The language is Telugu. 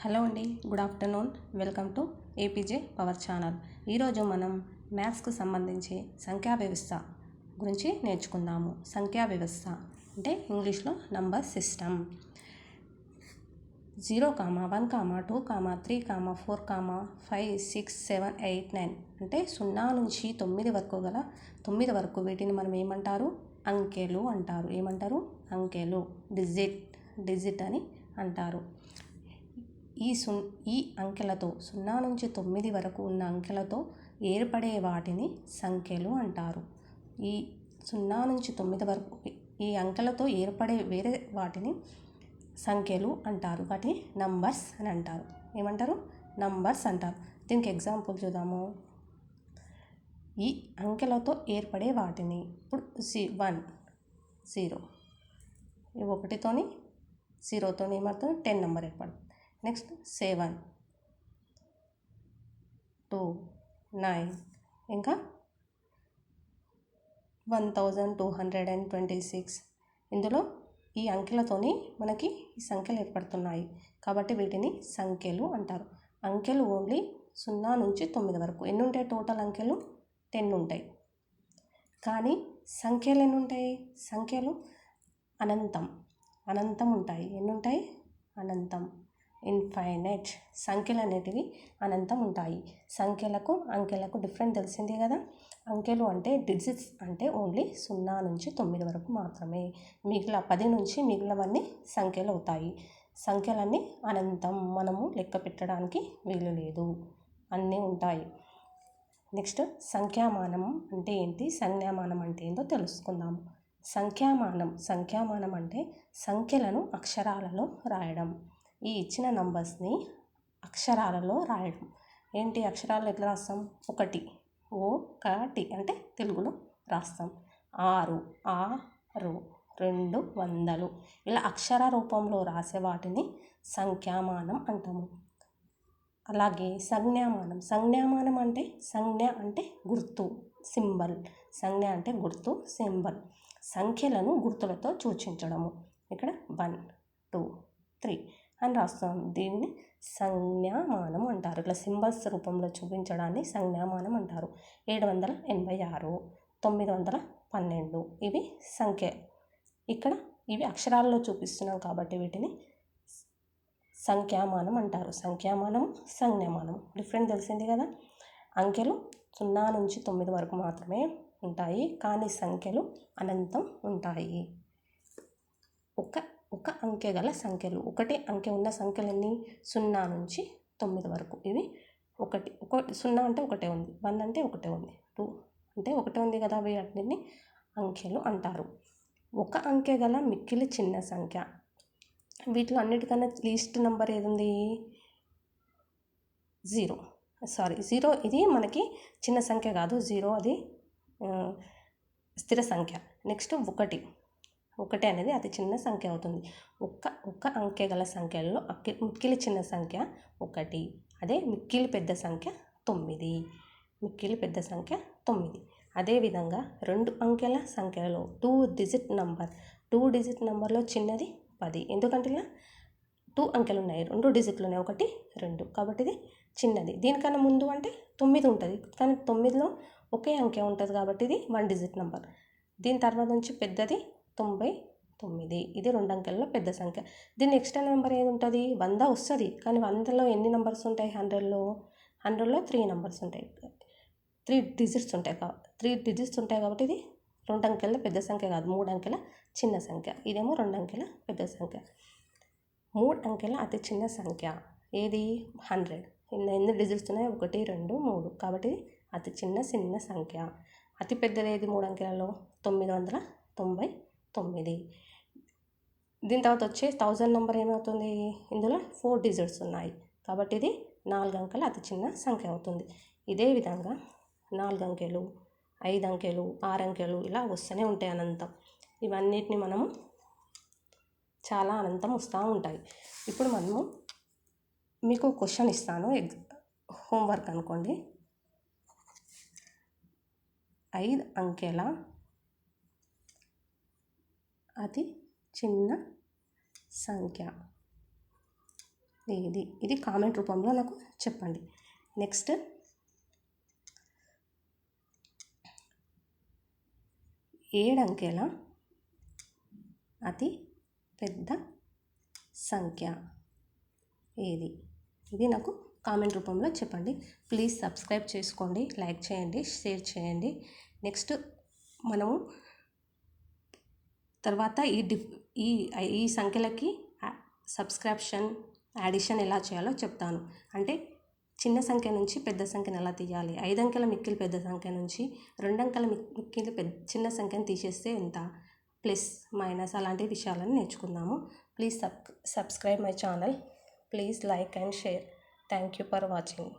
హలో అండి good afternoon. Welcome to APJ power channel. ఈరోజు మనం మ్యాథ్స్కు సంబంధించి సంఖ్యా వ్యవస్థ గురించి నేర్చుకుందాము. సంఖ్యా వ్యవస్థ అంటే ఇంగ్లీష్లో number system. Zero comma one comma two comma three comma four comma five six seven eight nine అంటే సున్నా నుంచి తొమ్మిది వరకు గల తొమ్మిది వరకు వీటిని మనం ఏమంటారు? అంకెలు అంటారు. ఏమంటారు? అంకెలు. డిజిట్ డిజిట్ అని అంటారు. ఈ సు ఈ అంకెలతో సున్నా నుంచి తొమ్మిది వరకు ఉన్న అంకెలతో ఏర్పడే వాటిని సంఖ్యలు అంటారు. ఈ సున్నా నుంచి తొమ్మిది వరకు ఈ అంకెలతో ఏర్పడే వేరే వాటిని సంఖ్యలు అంటారు. వాటిని నంబర్స్ అని అంటారు. ఏమంటారు? నంబర్స్ అంటారు. దీనికి ఎగ్జాంపుల్ చూద్దాము. ఈ అంకెలతో ఏర్పడే వాటిని ఇప్పుడు సి వన్ జీరో. ఈ ఒకటితోని జీరోతో ఏమవుతుంది టెన్ నెంబర్ ఏర్పడుతుంది. Next seven. Two nine. ఇంకా one thousand two hundred and twenty six. ఇందులో ఈ అంకెలతోని మనకి ఈ సంఖ్యలు ఏర్పడుతున్నాయి. కాబట్టి వీటిని సంఖ్యలు అంటారు. అంకెలు ఓన్లీ సున్నా నుంచి తొమ్మిది వరకు. ఎన్ని ఉంటాయి టోటల్ అంకెలు? టెన్ ఉంటాయి. కానీ సంఖ్యలు ఎన్ని ఉంటాయి సంఖ్యలు అనంతం. అనంతం ఉంటాయి. ఎన్ని ఉంటాయి అనంతం. ఇన్ఫైనైట్ సంఖ్యలు అనేటివి అనంతం ఉంటాయి. సంఖ్యలకు అంకెలకు డిఫరెంట్ తెలిసిందే కదా. అంకెలు అంటే డిజిట్స్ అంటే ఓన్లీ సున్నా నుంచి తొమ్మిది వరకు మాత్రమే. మిగిలిన పది నుంచి మిగిలినవన్నీ సంఖ్యలు అవుతాయి. సంఖ్యలన్నీ అనంతం మనము లెక్క పెట్టడానికి వీలు లేదు. అన్నీ ఉంటాయి. నెక్స్ట్ సంఖ్యామానం అంటే ఏంటి? సంజ్ఞామానం అంటే ఏందో తెలుసుకుందాము సంఖ్యామానం సంఖ్యామానం అంటే సంఖ్యలను అక్షరాలలో రాయడం. ఈ ఇచ్చిన నంబర్స్ని అక్షరాలలో రాయడం. ఏంటి అక్షరాలు ఎట్లా రాస్తాం? ఒకటి ఓ కటి అంటే తెలుగులో రాస్తాం. ఆరు ఆరు రెండు వందలు. ఇలా అక్షర రూపంలో రాసే వాటిని సంఖ్యామానం అంటాము. అలాగే సంజ్ఞామానం. సంజ్ఞామానం అంటే సంజ్ఞ అంటే గుర్తు సింబల్. సంజ్ఞ అంటే గుర్తు సింబల్. సంఖ్యలను గుర్తులతో సూచించడము. ఇక్కడ వన్ టూ త్రీ. అని రాస్తాం. దీన్ని సంజ్ఞామానం అంటారు. ఇట్లా సింబల్స్ రూపంలో చూపించడాన్ని సంజ్ఞామానం అంటారు. ఏడు వందల ఎనభై ఆరు తొమ్మిది వందల పన్నెండు ఇవి సంఖ్య. ఇక్కడ ఇవి అక్షరాల్లో చూపిస్తున్నాం కాబట్టి వీటిని సంఖ్యామానం అంటారు. సంఖ్యామానం సంజ్ఞామానం. డిఫరెంట్ తెలిసింది కదా? అంకెలు సున్నా నుంచి తొమ్మిది వరకు మాత్రమే ఉంటాయి. కానీ సంఖ్యలు అనంతం ఉంటాయి. ఒక ఒక అంకె గల సంఖ్యలు. ఒకటే అంకె ఉన్న సంఖ్యలన్నీ సున్నా నుంచి తొమ్మిది వరకు. ఇవి ఒకటి ఒక సున్నా అంటే ఒకటే ఉంది. వన్ అంటే ఒకటే ఉంది. టూ అంటే ఒకటే ఉంది కదా వీటిని అంకెలు అంటారు. ఒక అంకె గల మిక్కిలి చిన్న సంఖ్య. వీటిలో అన్నిటికన్నా లీస్ట్ నెంబర్ ఏది ఉంది జీరో సారీ జీరో ఇది మనకి చిన్న సంఖ్య కాదు. జీరో అది స్థిర సంఖ్య. నెక్స్ట్ ఒకటి. ఒకటి అనేది అతి చిన్న సంఖ్య అవుతుంది. ఒక్క ఒక్క అంకె గల సంఖ్యల్లో అక్కి మిక్కిలి చిన్న సంఖ్య ఒకటి అదే మిక్కిలి పెద్ద సంఖ్య తొమ్మిది. మిక్కిలి పెద్ద సంఖ్య తొమ్మిది. అదేవిధంగా రెండు అంకెల సంఖ్యలో two digit number two digit నెంబర్లో చిన్నది పది. ఎందుకంటే ఇలా టూ అంకెలు ఉన్నాయి రెండు డిజిట్లు ఉన్నాయి ఒకటి రెండు. కాబట్టి ఇది చిన్నది. దీనికన్నా ముందు అంటే తొమ్మిది ఉంటుంది. కానీ తొమ్మిదిలో ఒకే అంకె ఉంటుంది కాబట్టి ఇది వన్ డిజిట్ నెంబర్. దీని తర్వాత నుంచి పెద్దది తొంభై తొమ్మిది. ఇది రెండు అంకెల్లో పెద్ద సంఖ్య. దీని నెక్స్ట్ నెంబర్ ఏది ఉంటుంది? వంద వస్తుంది. కానీ వందలో ఎన్ని నెంబర్స్ ఉంటాయి? హండ్రెడ్లో హండ్రెడ్లో త్రీ నెంబర్స్ ఉంటాయి. త్రీ డిజిట్స్ ఉంటాయి త్రీ డిజిట్స్ ఉంటాయి కాబట్టి ఇది రెండు అంకెల పెద్ద సంఖ్య కాదు. మూడు అంకెల చిన్న సంఖ్య. ఇదేమో రెండు అంకెల పెద్ద సంఖ్య. మూడు అంకెల అతి చిన్న సంఖ్య. ఏది? హండ్రెడ్ ఎన్ని డిజిట్స్ ఉన్నాయి? ఒకటి రెండు మూడు. కాబట్టి అతి చిన్న చిన్న సంఖ్య. అతి పెద్దది ఏది? మూడు అంకెలలో? తొమ్మిది వందల తొంభై తొమ్మిది. దీని తర్వాత వచ్చే థౌజండ్ నెంబర్ ఏమవుతుంది? ఇందులో ఫోర్ డిజిట్స్ ఉన్నాయి. కాబట్టి ఇది నాలుగు అంకెల అతి చిన్న సంఖ్య అవుతుంది. ఇదే విధంగా నాలుగు అంకెలు ఐదు అంకెలు ఆరు అంకెలు ఇలా వస్తూనే ఉంటాయి అనంతం. ఇవన్నిటిని మనము చాలా అనంతం వస్తూ ఉంటాయి. ఇప్పుడు మనము మీకు క్వశ్చన్ ఇస్తాను. ఎగ్ హోంవర్క్ అనుకోండి. ఐదు అంకెల అతి చిన్న సంఖ్య. ఇది ఇది కామెంట్ రూపంలో నాకు చెప్పండి. నెక్స్ట్. ఏడంకెల అతి పెద్ద సంఖ్య? ఏది? ఇది నాకు కామెంట్ రూపంలో చెప్పండి. ప్లీజ్ సబ్స్క్రైబ్ చేసుకోండి లైక్ చేయండి షేర్ చేయండి. నెక్స్ట్ మనము తర్వాత ఈ డిఫ్ ఈ ఈ సంఖ్యలకి సబ్స్క్రిప్షన్ యాడిషన్ ఎలా చేయాలో చెప్తాను. అంటే చిన్న సంఖ్య నుంచి పెద్ద సంఖ్యను ఎలా తీయాలి? ఐదు అంకెల మిక్కిలి పెద్ద సంఖ్య నుంచి రెండు అంకెల మిక్కిలి పెద్ద చిన్న సంఖ్యను తీసేస్తే ఎంత? ప్లస్ మైనస్ అలాంటి విషయాలను నేర్చుకుందాము. Please sub subscribe my channel. Please like and share. Thank you for watching.